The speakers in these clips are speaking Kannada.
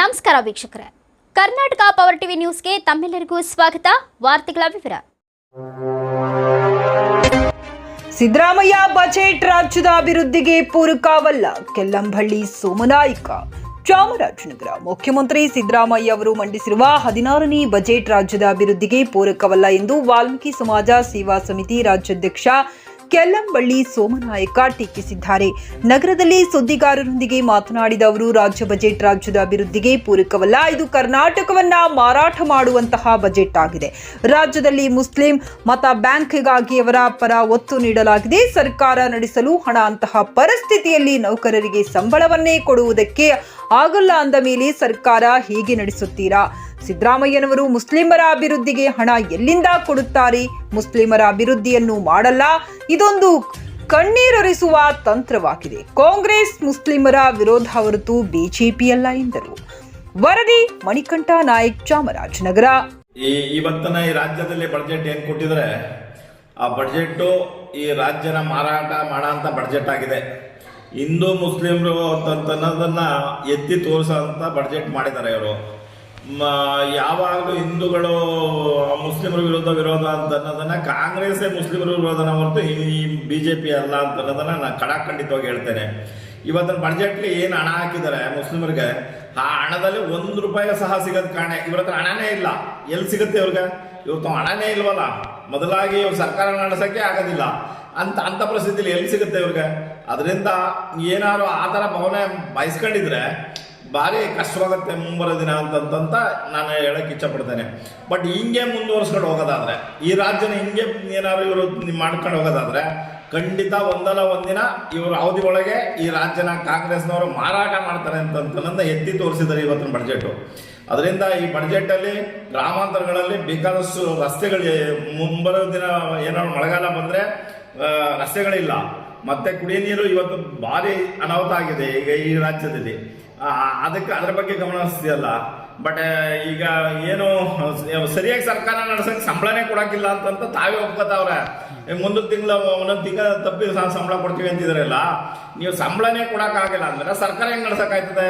ನಮಸ್ಕಾರ ವೀಕ್ಷಕರೇ. ಕರ್ನಾಟಕ ಪವರ್ ಟಿವಿ ನ್ಯೂಸ್ಗೆ ತಮ್ಮೆಲ್ಲರಿಗೂ ಸ್ವಾಗತ. ವಾರ್ತೆಗಳ ವಿವರ. ಸಿದ್ದರಾಮಯ್ಯ ಬಜೆಟ್ ರಾಜ್ಯದ ಅಭಿವೃದ್ಧಿಗೆ ಪೂರಕವಲ್ಲ. ಕೆಲ್ಲಂಬಳ್ಳಿ ಸೋಮನಾಯ್ಕ. ಚಾಮರಾಜನಗರ ಮುಖ್ಯಮಂತ್ರಿ ಸಿದ್ದರಾಮಯ್ಯ ಅವರು ಮಂಡಿಸಿರುವ ಹದಿನಾರನೇ ಬಜೆಟ್ ರಾಜ್ಯದ ಅಭಿವೃದ್ಧಿಗೆ ಪೂರಕವಲ್ಲ ಎಂದು ವಾಲ್ಮೀಕಿ ಸಮಾಜ ಸೇವಾ ಸಮಿತಿ ರಾಜ್ಯಾಧ್ಯಕ್ಷ ಕೆಲ್ಲಂಬಳ್ಳಿ ಸೋಮನಾಯಕ ಟೀಕಿಸಿದ್ದಾರೆ. ನಗರದಲ್ಲಿ ಸುದ್ದಿಗಾರರೊಂದಿಗೆ ಮಾತನಾಡಿದ ಅವರು, ರಾಜ್ಯ ಬಜೆಟ್ ರಾಜ್ಯದ ಅಭಿವೃದ್ಧಿಗೆ ಪೂರಕವಲ್ಲ. ಇದು ಕರ್ನಾಟಕವನ್ನ ಮಾರಾಟ ಮಾಡುವಂತಹ ಬಜೆಟ್ ಆಗಿದೆ. ರಾಜ್ಯದಲ್ಲಿ ಮುಸ್ಲಿಂ ಮತ ಬ್ಯಾಂಕ್ಗಾಗಿ ಅವರ ಪರ ಒತ್ತು ನೀಡಲಾಗಿದೆ. ಸರ್ಕಾರ ನಡೆಸಲು ಹಣ ಅಂತಹ ಪರಿಸ್ಥಿತಿಯಲ್ಲಿ ನೌಕರರಿಗೆ ಸಂಬಳವನ್ನೇ ಕೊಡುವುದಕ್ಕೆ ಆಗಲ್ಲ ಅಂದ ಮೇಲೆ ಸರ್ಕಾರ ಹೇಗೆ ನಡೆಸುತ್ತೀರಾ? ಸಿದ್ದರಾಮಯ್ಯನವರು ಮುಸ್ಲಿಮರ ಅಭಿವೃದ್ಧಿಗೆ ಹಣ ಎಲ್ಲಿಂದ ಕೊಡುತ್ತಾರೆ? ಮುಸ್ಲಿಮರ ಅಭಿವೃದ್ಧಿಯನ್ನು ಮಾಡಲ್ಲ. ಇದೊಂದು ಕಣ್ಣೀರೊರೆಸುವ ತಂತ್ರವಾಗಿದೆ. ಕಾಂಗ್ರೆಸ್ ಮುಸ್ಲಿಮರ ವಿರೋಧ ಹೊರತು ಬಿಜೆಪಿಯಲ್ಲ ಎಂದರು. ವರದಿ, ಮಣಿಕಂಠ ನಾಯಕ್, ಚಾಮರಾಜನಗರ. ಈ ಇವತ್ತನ ಈ ರಾಜ್ಯದಲ್ಲಿ ಬಡ್ಜೆಟ್ ಏನು ಕೊಟ್ಟಿದ್ರೆ, ಆ ಬಡ್ಜೆಟ್ಟು ಈ ರಾಜ್ಯನ ಮಾರಾಟ ಮಾಡೋ ಬಡ್ಜೆಟ್ ಆಗಿದೆ. ಹಿಂದೂ ಮುಸ್ಲಿಮರು ಅಂತ ಅನ್ನೋದನ್ನ ಎತ್ತಿ ತೋರಿಸೋ ಬಡ್ಜೆಟ್ ಮಾಡಿದ್ದಾರೆ ಇವರು. ಯಾವಾಗಲೂ ಹಿಂದೂಗಳು ಮುಸ್ಲಿಮರ ವಿರೋಧ ವಿರೋಧ ಅಂತ ಅನ್ನೋದನ್ನ ಕಾಂಗ್ರೆಸ್ಸೇ ಮುಸ್ಲಿಮರ ವಿರೋಧನ ಹೊರತು ಈ ಬಿ ಜೆ ಪಿ ಅಲ್ಲ ಅಂತ ಅನ್ನೋದನ್ನ ನಾನು ಕಡಾಖಂಡಿತವಾಗಿ ಹೇಳ್ತೇನೆ. ಇವತ್ತಿನ ಬಡ್ಜೆಟ್ಲಿ ಏನು ಹಣ ಹಾಕಿದ್ದಾರೆ ಮುಸ್ಲಿಮರಿಗೆ? ಆ ಹಣದಲ್ಲಿ ಒಂದು ರೂಪಾಯಿ ಸಹ ಸಿಗೋದು ಕಾಣೆ ಇವ್ರ ಹತ್ರ ಹಣನೇ ಇಲ್ಲ. ಎಲ್ಲಿ ಸಿಗುತ್ತೆ ಇವ್ರಿಗೆ? ಇವತ್ತು ಹಣನೇ ಇಲ್ವಲ್ಲ. ಮೊದಲಾಗಿ ಇವ್ರು ಸರ್ಕಾರ ನಡೆಸೋಕ್ಕೆ ಆಗೋದಿಲ್ಲ. ಅಂತ ಅಂಥ ಪರಿಸ್ಥಿತಿಲಿ ಎಲ್ಲಿ ಸಿಗುತ್ತೆ ಇವ್ರಿಗೆ? ಅದರಿಂದ ಏನಾದ್ರು ಆ ಥರ ಭಾವನೆ ಬಯಸ್ಕೊಂಡಿದ್ರೆ ಭಾರಿ ಕಷ್ಟವಾಗುತ್ತೆ ಮುಂಬರೋ ದಿನ ಅಂತಂತ ನಾನು ಹೇಳಕ್ಕೆ ಇಚ್ಛಪಡ್ತೇನೆ. ಬಟ್ ಹಿಂಗೆ ಮುಂದುವರ್ಸ್ಕೊಂಡು ಹೋಗೋದಾದ್ರೆ, ಈ ರಾಜ್ಯನ ಹಿಂಗೆ ಏನಾದ್ರು ಇವರು ಮಾಡ್ಕೊಂಡು ಹೋಗೋದಾದ್ರೆ, ಖಂಡಿತ ಒಂದಲ್ಲ ಒಂದಿನ ಇವರು ಅವಧಿ ಒಳಗೆ ಈ ರಾಜ್ಯನ ಕಾಂಗ್ರೆಸ್ನವರು ಮಾರಾಟ ಮಾಡ್ತಾರೆ ಅಂತ ಎತ್ತಿ ತೋರಿಸಿದ್ದಾರೆ ಇವತ್ತಿನ ಬಡ್ಜೆಟು ಅದರಿಂದ ಈ ಬಡ್ಜೆಟಲ್ಲಿ ಗ್ರಾಮಾಂತರಗಳಲ್ಲಿ ಬೇಕಾದಷ್ಟು ರಸ್ತೆಗಳು ಮುಂಬರೋ ದಿನ ಏನಾದ್ರು ಮಳೆಗಾಲ ಬಂದರೆ ರಸ್ತೆಗಳಿಲ್ಲ. ಮತ್ತೆ ಕುಡಿಯ ನೀರು ಇವತ್ತು ಭಾರಿ ಅನಾಹುತ ಆಗಿದೆ ಈಗ ಈ ರಾಜ್ಯದಲ್ಲಿ. ಅದಕ್ಕೆ ಅದ್ರ ಬಗ್ಗೆ ಗಮನ ಹರಿಸ್ತೀಯಲ್ಲ? ಬಟ್ ಈಗ ಏನು, ಸರಿಯಾಗಿ ಸರ್ಕಾರ ನಡೆಸಕ್ಕೆ ಸಂಬಳನೇ ಕೊಡಕ್ಕಿಲ್ಲ ಅಂತಂತ ತಾವೇ ಒಪ್ಕೋತಾವ್ರೆ. ಮುಂದಿನ ತಿಂಗಳ, ಒಂದೊಂದು ತಿಂಗಳ ತಪ್ಪಿ ಸಂಬಳ ಕೊಡ್ತೀವಿ ಅಂತಿದ್ರಲ್ಲ, ನೀವು ಸಂಬಳನೇ ಕೊಡಕ್ಕಾಗಿಲ್ಲ ಅಂದ್ರೆ ಸರ್ಕಾರ ಹೆಂಗ್ ನಡ್ಸಕ್ಕಾಯ್ತದೆ?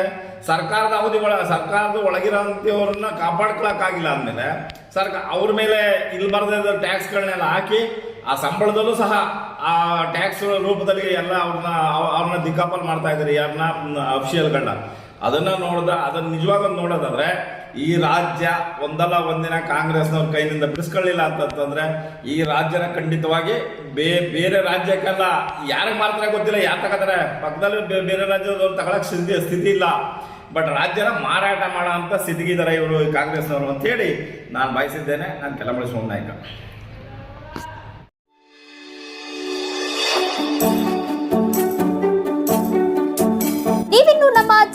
ಸರ್ಕಾರದ ಅವಧಿ ಒಳ, ಸರ್ಕಾರದ ಒಳಗಿರೋಂಥವ್ರನ್ನ ಕಾಪಾಡ್ಕೊಳಕ್ಕಾಗಿಲ್ಲ ಅಂದಮೇಲೆ ಸರ್ಕಾರ ಅವ್ರ ಮೇಲೆ ಇಲ್ಲಿ ಟ್ಯಾಕ್ಸ್ ಟ್ಯಾಕ್ಸ್ಗಳನ್ನೆಲ್ಲ ಹಾಕಿ ಆ ಸಂಬಳದಲ್ಲೂ ಸಹ ಆ ಟ್ಯಾಕ್ಸ್ ರೂಪದಲ್ಲಿ ಎಲ್ಲ ಅವ್ರನ್ನ ಅವ್ರನ್ನ ದಿಕ್ಕಾಪಲ್ ಮಾಡ್ತಾ ಇದ್ದಾರೆ ಯಾರನ್ನ ಅಫಿಷಿಯಲ್ಗಳನ್ನ ಅದನ್ನ ನೋಡಿದ, ಅದನ್ನ ನಿಜವಾಗ ನೋಡೋದಾದ್ರೆ, ಈ ರಾಜ್ಯ ಒಂದಲ್ಲ ಒಂದಿನ ಕಾಂಗ್ರೆಸ್ನವ್ರ ಕೈನಿಂದ ಬಿಡಿಸ್ಕೊಳ್ಳಿಲ್ಲ ಅಂತಂತಂದ್ರೆ, ಈ ರಾಜ್ಯನ ಖಂಡಿತವಾಗಿ ಬೇ, ಬೇರೆ ರಾಜ್ಯಕ್ಕೆಲ್ಲ ಯಾರಿಗೆ ಮಾತ್ರ ಗೊತ್ತಿಲ್ಲ, ಯಾರು ತಗೋತಾರೆ? ಪಕ್ಕದಲ್ಲಿ ಬೇರೆ ರಾಜ್ಯದವ್ರು ತಗೊಳಕ್ ಸ್ಥಿತಿ ಸ್ಥಿತಿ ಇಲ್ಲ. ಬಟ್ ರಾಜ್ಯನ ಮಾರಾಟ ಮಾಡೋ ಅಂತ ಸ್ಥಿತಿಗಿದ್ದಾರೆ ಇವರು ಕಾಂಗ್ರೆಸ್ನವರು ಅಂತ ಹೇಳಿ ನಾನು ಬಯಸಿದ್ದೇನೆ, ನಾನು ಕೆಲಮಳಿ ಸೋಮನಾಯ್ಕ.